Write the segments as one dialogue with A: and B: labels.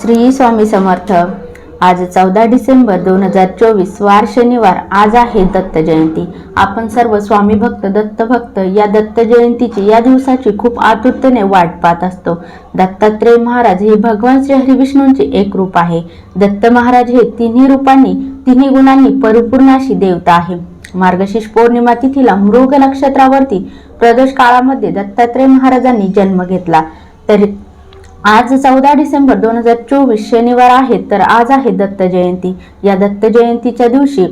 A: श्री स्वामी समर्थ. आज चौदा डिसेंबर दोन हजार चोवीस वार शनिवार. आज आहे दत्त जयंती. आपण सर्व स्वामी भक्त दत्त भक्त या दत्त जयंतीची या दिवसाची खूप आतुरतेने वाट पाहत असतो. दत्तात्रेय महाराज हे भगवान श्री हरिविष्णूंचे एक रूप आहे. दत्त महाराज हे तिन्ही रूपांनी तिन्ही गुणांनी परिपूर्ण अशी देवता आहे. मार्गशीर्ष पौर्णिमा तिथीला मृग नक्षत्रावरती प्रदोष काळामध्ये दत्तात्रेय महाराजांनी जन्म घेतला. तरी आज चौदा डिसेंबर दोन हजार चोवीस शनिवार आहे तर आज आहे दत्त जयंती. या दत्त जयंतीच्या दिवशी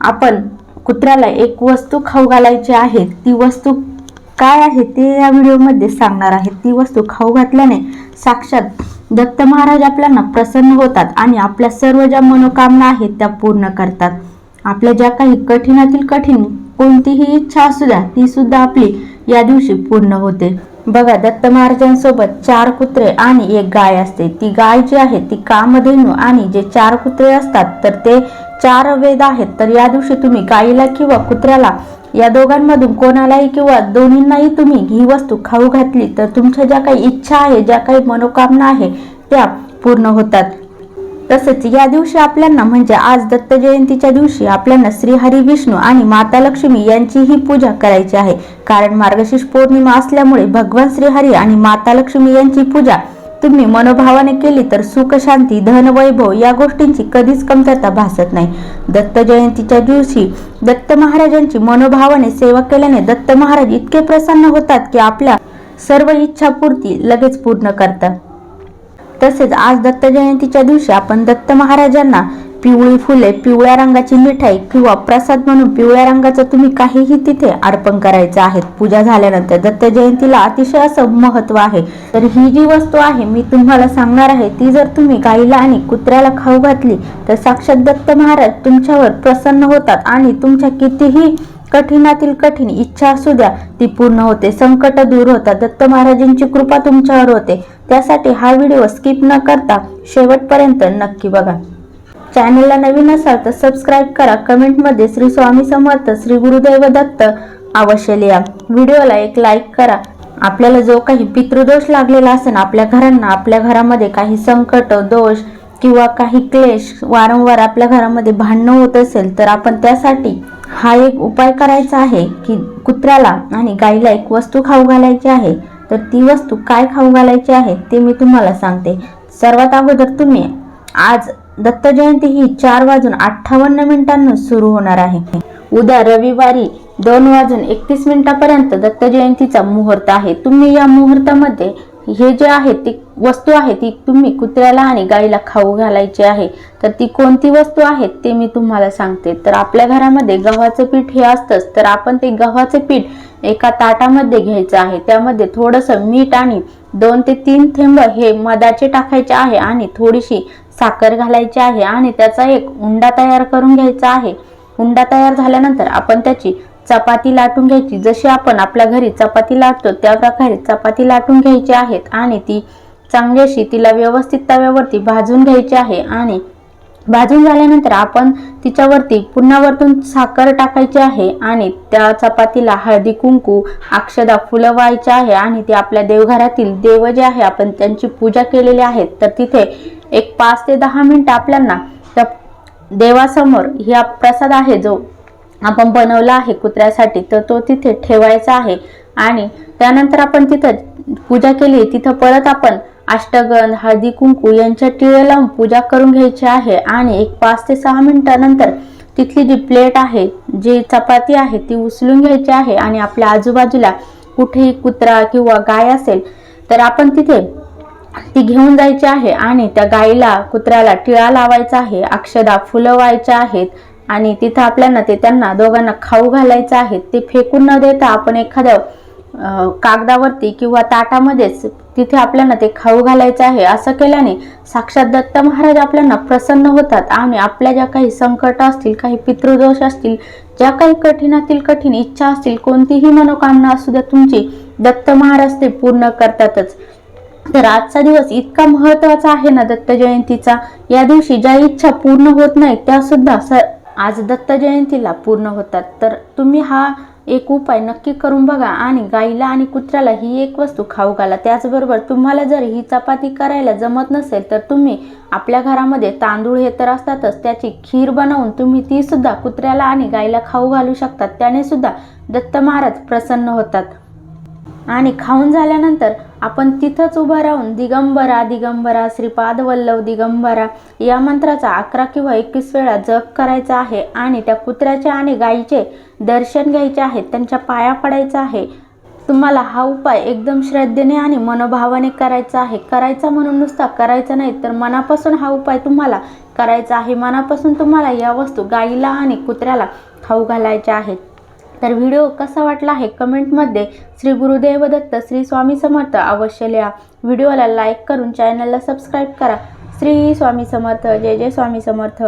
A: आपण कुत्र्याला एक वस्तू खाऊ घालायची आहे. ती वस्तू काय आहे ते या व्हिडिओमध्ये सांगणार आहे. ती वस्तू खाऊ घातल्याने साक्षात दत्त महाराज आपल्याला प्रसन्न होतात आणि आपल्या सर्व ज्या मनोकामना आहेत त्या पूर्ण करतात. आपल्या ज्या काही कठीणातील कठीण कोणतीही इच्छा असू द्या ती सुद्धा आपली या दिवशी पूर्ण होते. बघा दत्त महाराजांसोबत चार कुत्रे आणि एक गाय असते. ती गाय जी आहे ती कामधेनू आणि जे चार कुत्रे असतात तर ते चार वेद आहेत. तर या दिवशी तुम्ही गायीला किंवा कुत्र्याला या दोघांमधून कोणालाही किंवा दोन्हींनाही तुम्ही ही वस्तू खाऊ घातली तर तुमच्या ज्या काही इच्छा आहे ज्या काही मनोकामना आहे त्या पूर्ण होतात. तसेच या दिवशी आपल्याला म्हणजे आज दत्त जयंतीच्या दिवशी आपल्याला श्रीहरी विष्णू आणि माता लक्ष्मी यांचीही पूजा करायची आहे. कारण मार्गशीर्ष पौर्णिमा असल्यामुळे भगवान श्रीहरी आणि माता लक्ष्मी यांची पूजा तुम्ही मनोभावाने केली तर सुख शांती धन वैभव या गोष्टींची कधीच कमतरता भासत नाही. दत्त जयंतीच्या दिवशी दत्त महाराजांची मनोभावाने सेवा केल्याने दत्त महाराज इतके प्रसन्न होतात की आपल्या सर्व इच्छापूर्ती लगेच पूर्ण करतात. तसेच आज दत्त जयंतीच्या दिवशी आपण दत्त महाराजांना पिवळी फुले पिवळ्या रंगाची मिठाई किंवा प्रसाद म्हणून पिवळ्या रंगाचं तुम्ही काहीही तिथे अर्पण करायचं आहे. पूजा झाल्यानंतर दत्त जयंतीला अतिशय असं महत्त्व आहे. तर ही जी वस्तू आहे मी तुम्हाला सांगणार आहे ती जर तुम्ही गाईला आणि कुत्र्याला खाऊ घातली तर साक्षात दत्त महाराज तुमच्यावर प्रसन्न होतात आणि तुमच्या कितीही कठीणातील कठीण इच्छा असू द्या ती पूर्ण होते. संकट दूर होतात दत्त महाराजांची कृपा तुमच्यावर होते. त्यासाठी हा व्हिडिओ स्किप न करता शेवटपर्यंत नक्की बघा. चॅनलला नवीन असाल तर सबस्क्राईब करा. कमेंटमध्ये श्री स्वामी समर्थ श्री गुरुदेव दत्त अवश्य लिहा. व्हिडिओला एक लाईक करा. आपल्याला जो काही पितृदोष लागलेला असेल आपल्या घरांना आपल्या घरामध्ये काही संकट दोष किंवा काही क्लेश वारंवार आपल्या घरामध्ये भांडणं होत असेल तर आपण त्यासाठी हा एक उपाय करायचा आहे की कुत्र्याला आणि गाईला एक वस्तू खाऊ घालायची आहे. तर ती वस्तू काय खाऊ घालायची आहे ते मी तुम्हाला सांगते. सर्वात अगोदर तुम्ही आज दत्त जयंती ही चार वाजून अठ्ठावन्न मिनिटांना सुरू होणार आहे. उद्या रविवारी दोन वाजून एकतीस मिनिटापर्यंत दत्त जयंतीचा मुहूर्त आहे. तुम्ही या मुहूर्तामध्ये हे जे आहे ती वस्तू आहे ती तुम्ही कुत्र्याला आणि गाईला खाऊ घालायची आहे तर ती कोणती वस्तू आहे ते मी तुम्हाला सांगते. तर आपल्या घरामध्ये गव्हाचं पीठ हे असतंच तर आपण ते गव्हाचं पीठ एका ताटामध्ये घ्यायचं आहे. त्यामध्ये थोडंसं मीठ आणि दोन ते तीन थेंब हे मधाचे टाकायचे आहे आणि थोडीशी साखर घालायची आहे आणि त्याचा एक उंडा तयार करून घ्यायचा आहे. हुंडा तयार झाल्यानंतर आपण त्याची चपाती लाटून घ्यायची. जशी आपण आपल्या घरी चपाती लाटतो त्या प्रकारे चपाती लाटून घ्यायची आहेत आणि ती चांगली अशी तिला व्यवस्थित तव्यावरती भाजून घ्यायची आहे आणि भाजून झाल्यानंतर आपण तिच्यावरती पुन्हा वरतून साखर टाकायची आहे आणि त्या चपातीला हळदी कुंकू अक्षदा फुलं व्हायची आहे आणि ते आपल्या देवघरातील देव जे आहे आपण त्यांची पूजा केलेली आहेत तर तिथे एक पाच ते दहा मिनटं आपल्याला त्या देवासमोर ह्या प्रसाद आहे जो आपण बनवला आहे कुत्र्यासाठी तर तो तिथे ठेवायचा आहे. आणि त्यानंतर आपण तिथं पूजा केली तिथं परत आपण अष्टगंध हळदी कुंकू यांच्या टिळ्या लावून पूजा करून घ्यायची आहे. आणि एक पाच ते सहा मिनिटानंतर तिथली जी प्लेट आहे जी चपाती आहे ती उचलून घ्यायची आहे. आणि आपल्या आजूबाजूला कुठेही कुत्रा किंवा गाय असेल तर आपण तिथे ती घेऊन जायची आहे. आणि त्या गाईला कुत्र्याला टिळा लावायचा आहे. अक्षदा फुलं व्हायच्या आहेत. आणि तिथं आपल्याला ते त्यांना दोघांना खाऊ घालायचं आहे ते फेकून न देता आपण एखाद्या कागदावरती किंवा ताटामध्येच तिथे आपल्याला ते खाऊ घालायचं आहे. असं केल्याने साक्षात दत्त महाराज आपल्याला प्रसन्न होतात. आणि आपल्या ज्या काही संकट असतील काही पितृदोष असतील ज्या काही कठीणातील कठीण इच्छा असतील कोणतीही मनोकामना असू द्या तुमची दत्त महाराज ते पूर्ण करतातच. तर आजचा दिवस इतका महत्त्वाचा आहे ना दत्त जयंतीचा? या दिवशी ज्या इच्छा पूर्ण होत नाहीत त्या सुद्धा आज दत्त जयंतीला पूर्ण होतात. तर तुम्ही हा एक उपाय नक्की करून बघा आणि गाईला आणि कुत्र्याला ही एक वस्तू खाऊ घाला. त्याचबरोबर तुम्हाला जर ही चपाती करायला जमत नसेल तर तुम्ही आपल्या घरामध्ये तांदूळ हे तर असतातच त्याची खीर बनवून तुम्ही ती सुद्धा कुत्र्याला आणि गाईला खाऊ घालू शकतात त्याने सुद्धा दत्त महाराज प्रसन्न होतात. आणि खाऊन झाल्यानंतर आपण तिथंच उभं राहून दिगंबरा दिगंबरा श्रीपाद वल्लभ दिगंबरा या मंत्राचा अकरा किंवा एकवीस वेळा जप करायचा आहे आणि त्या कुत्र्याचे आणि गायीचे दर्शन घ्यायचे आहे त्यांच्या पाया पडायचा आहे. तुम्हाला हा उपाय एकदम श्रद्धेने आणि मनोभावाने करायचा आहे. करायचा म्हणून नुसता करायचा नाही तर मनापासून हा उपाय तुम्हाला करायचा आहे. मनापासून तुम्हाला या वस्तू गाईला आणि कुत्र्याला खाऊ घालायच्या आहेत. तर व्हिडिओ कसा वाटला आहे कमेंटमध्ये श्री गुरुदेव दत्त श्री स्वामी समर्थ अवश्य लिहा. व्हिडिओला लाईक करून चॅनलला सबस्क्राईब करा. श्री स्वामी समर्थ जय जय स्वामी समर्थ.